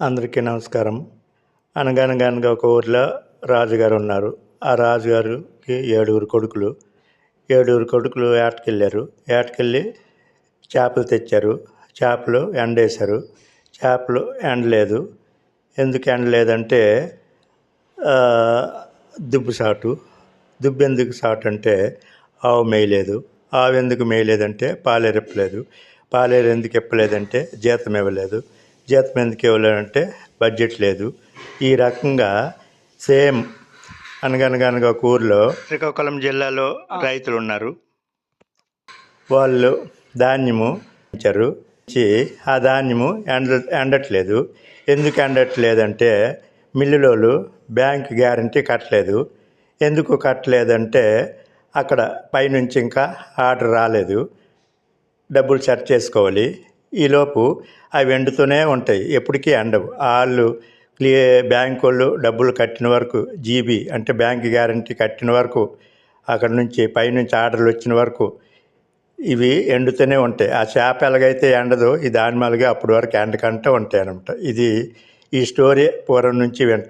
అందరికీ నమస్కారం. అనగనగనగా ఒక ఊర్లో రాజుగారు ఉన్నారు. ఆ రాజుగారికి ఏడుగురు కొడుకులు. ఏడుగురు కొడుకులు వేటకెళ్ళారు వేటకెళ్ళి చేపలు తెచ్చారు. చేపలు ఎండేశారు. చేపలు ఎండలేదు. ఎందుకు ఎండలేదంటే దుబ్బు సాటు. దుబ్బు ఎందుకు సాటు అంటే ఆవు మేయలేదు. ఆవు ఎందుకు మేయలేదంటే పాలేరెప్పలేదు. పాలేరు ఎందుకు ఇప్పలేదంటే జీతం ఇవ్వలేదు. జీతం ఎందుకు ఇవ్వలేదంటే బడ్జెట్ లేదు. ఈ రకంగా సేమ్ అనగనగనగా ఒక ఊర్లో శ్రీకాకుళం జిల్లాలో రైతులు ఉన్నారు. వాళ్ళు ధాన్యము ఇచ్చారు. ఇచ్చి ఆ ధాన్యము ఎండ ఎండట్లేదు. ఎందుకు ఎండట్లేదంటే మిల్లులోళ్ళు బ్యాంక్ గ్యారంటీ కట్టలేదు. ఎందుకు కట్టలేదంటే అక్కడ పైనుంచి ఇంకా ఆర్డర్ రాలేదు. డబ్బులు సెట్ చేసుకోవాలి. ఈలోపు అవి ఎండుతూనే ఉంటాయి. ఎప్పటికీ ఎండవు. వాళ్ళు క్లియర్ బ్యాంక్ వాళ్ళు డబ్బులు కట్టిన వరకు జీబీ అంటే బ్యాంక్ గ్యారంటీ కట్టిన వరకు అక్కడ నుంచి పైనుంచి ఆర్డర్లు వచ్చిన వరకు ఇవి ఎండుతూనే ఉంటాయి. ఆ చేప ఎలాగైతే ఎండదో ఈ దానిమాలుగా అప్పటి వరకు ఎండకంటే ఉంటాయి అనమాట ఇది ఈ స్టోరీ పూర్వం నుంచి వింటున్నాను